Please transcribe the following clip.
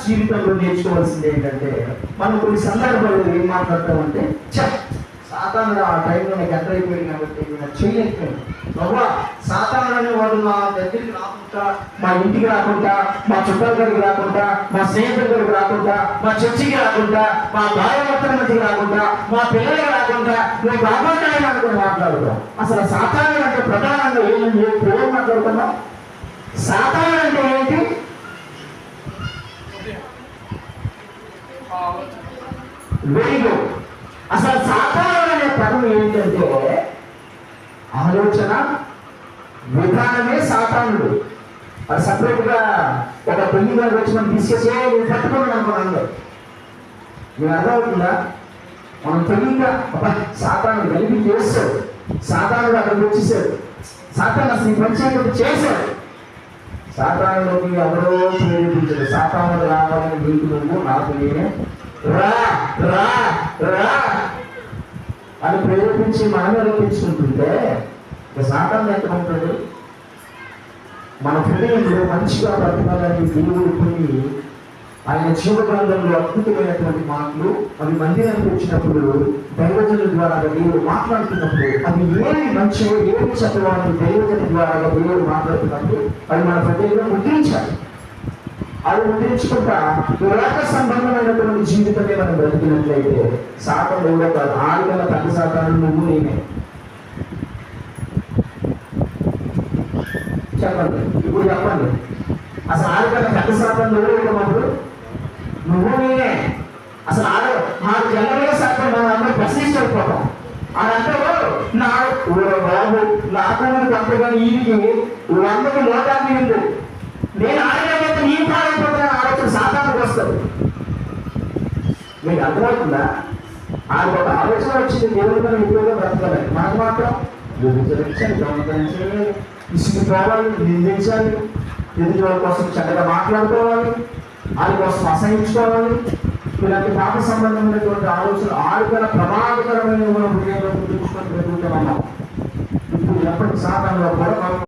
జీవితంలో నేర్చుకోవాల్సింది ఏంటంటే మనం కొన్ని సందర్భాల్లో ఏం మాట్లాడతామంటే చెప్ సాధారణ ఆ టైంలో నాకు ఎంత అయిపోయింది కాబట్టి నేను చేయలేకపోయాను. బాబా సాధారణ వాడు మా దగ్గరికి రాకుండా మా ఇంటికి రాకుండా మా చుట్టాల దగ్గరికి రాకుండా మా స్నేహితుల దగ్గరికి రాకుండా మా చర్చికి రాకుండా మా భార్యభర్తల మధ్యకి రాకుండా మా పిల్లలకి రాకుండా నువ్వు బాగుంటాయని అనుకుని మాట్లాడుతాం అసలు సాధారణ అంటే ప్రధానంగా ఏమని ఏం మాట్లాడుతున్నాం సాధారణ అంటే ఏంటి వెరీ గుడ్ అసలు సాధారణ అనే పదం ఏంటంటే ఆలోచన విధానమే సాతానుడు అది సపరేట్గా ఒక పెళ్ళి గారు వచ్చి మనం డిస్కస్ చేయాలి పట్టుకోండి అనుకున్నాను మీరు అర్థమవుతుందా? మనం తెలియక అబ్బా సాతానుడు కలిపి చేస్తాడు. సాతానుడు అక్కడికి వచ్చేసాడు. సాతాను అసలు ఈ పని చేశాడు. సాతానులోకి ఎవరో ప్రేరేపించారు సాతానుడు రావాలని నీకు నువ్వు నాకు నేనే రా రా రా. అని ప్రేరేపించి మనమే రప్పించుకుంటుంటే ఇక సాతాను ఎంత ఉంటాడు? మన హృదయంలో మంచిగా బ్రతకాలని దేవుడు కొన్ని ఆయన జీవ గ్రంథంలో అద్భుతమైనటువంటి మాటలు అవి మందిరానికి వచ్చినప్పుడు దైవజనుల ద్వారా దేవుడు మాట్లాడుతున్నప్పుడు అవి ఏమి మంచివో ఏమి చక్కవో దైవజన ద్వారా దేవుడు మాట్లాడుతున్నప్పుడు అది మన ప్రత్యేకంగా ముద్రించాలి. అవి ముద్రించుకుంటా లోక సంబంధమైనటువంటి జీవితమే మనం బ్రతికినట్లయితే శాతం ఎవరో కాదు. ఆరుగల పెద్ద శాతాన్ని నువ్వు నేనే. చెప్పండి. ఇప్పుడు చెప్పండి. అసలు ఆరుగల పెద్ద శాతం నువ్వు ఉన్నప్పుడు నువ్వు నేనే. అసలు ఆరు ఆరు జనరల్ శాతం మన అందరూ ప్రశ్నించకపోతాం. అదంటే నా ఊర బాబు. నాకు తప్పగా ఈయనకి. వందకు మోటార్ ఉంది నేను ఆడలేకపోతే నీ పాడైపోతున్న ఆలోచన సాధారణకు వస్తుంది మీకు అర్థమవుతుందా? ఆయన ఒక ఆలోచన వచ్చింది దేవుడి మనం ఎక్కువగా బ్రతకాలి మాకు మాత్రం విభజించాలి దొంగతనించాలి ఇసుకుపోవాలి నిందించాలి ఎదుటి వాళ్ళ కోసం చక్కగా మాట్లాడుకోవాలి? వాళ్ళ కోసం అసహించుకోవాలి? ఇలాంటి పాప సంబంధమైనటువంటి ఆలోచన ఆడుకల ప్రమాదకరమైన మనం హృదయంలో గుర్తుంచుకొని పెరుగుతున్నాం ఇప్పుడు ఎప్పటి సాధనలో కూడా